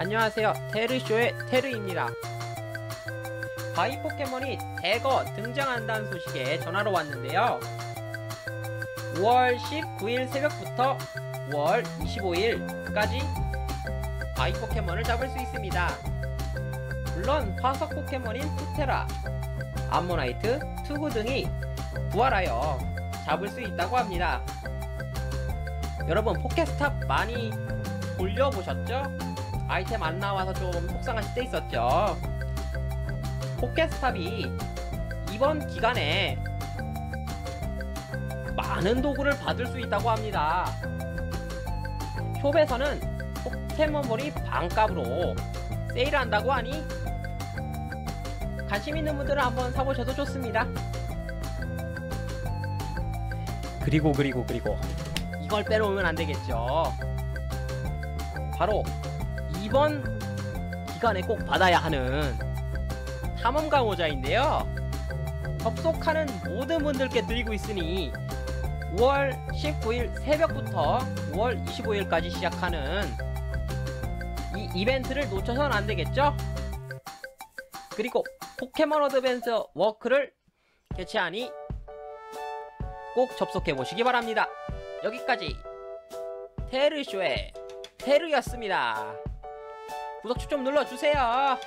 안녕하세요. 테르쇼의 테르입니다. 바이 포켓몬이 대거 등장한다는 소식에 전화로 왔는데요. 5월 19일 새벽부터 5월 25일까지 바이 포켓몬을 잡을 수 있습니다. 물론 화석 포켓몬인 투테라, 암모나이트, 투구 등이 부활하여 잡을 수 있다고 합니다. 여러분 포켓스탑 많이 돌려보셨죠? 아이템 안 나와서 좀 속상하실 때 있었죠. 포켓스탑이 이번 기간에 많은 도구를 받을 수 있다고 합니다. 숍에서는 포켓몬볼이 반값으로 세일한다고 하니 관심 있는 분들은 한번 사보셔도 좋습니다. 그리고 그리고 그리고 이걸 빼놓으면 안 되겠죠. 바로 이번 기간에 꼭 받아야 하는 탐험 강호자인데요. 접속하는 모든 분들께 드리고 있으니 5월 19일 새벽부터 5월 25일까지 시작하는 이 이벤트를 놓쳐서는 안 되겠죠? 그리고 포켓몬 어드벤처 워크를 개최하니 꼭 접속해 보시기 바랍니다. 여기까지 테르쇼의 테르였습니다. 구독 좀 눌러주세요.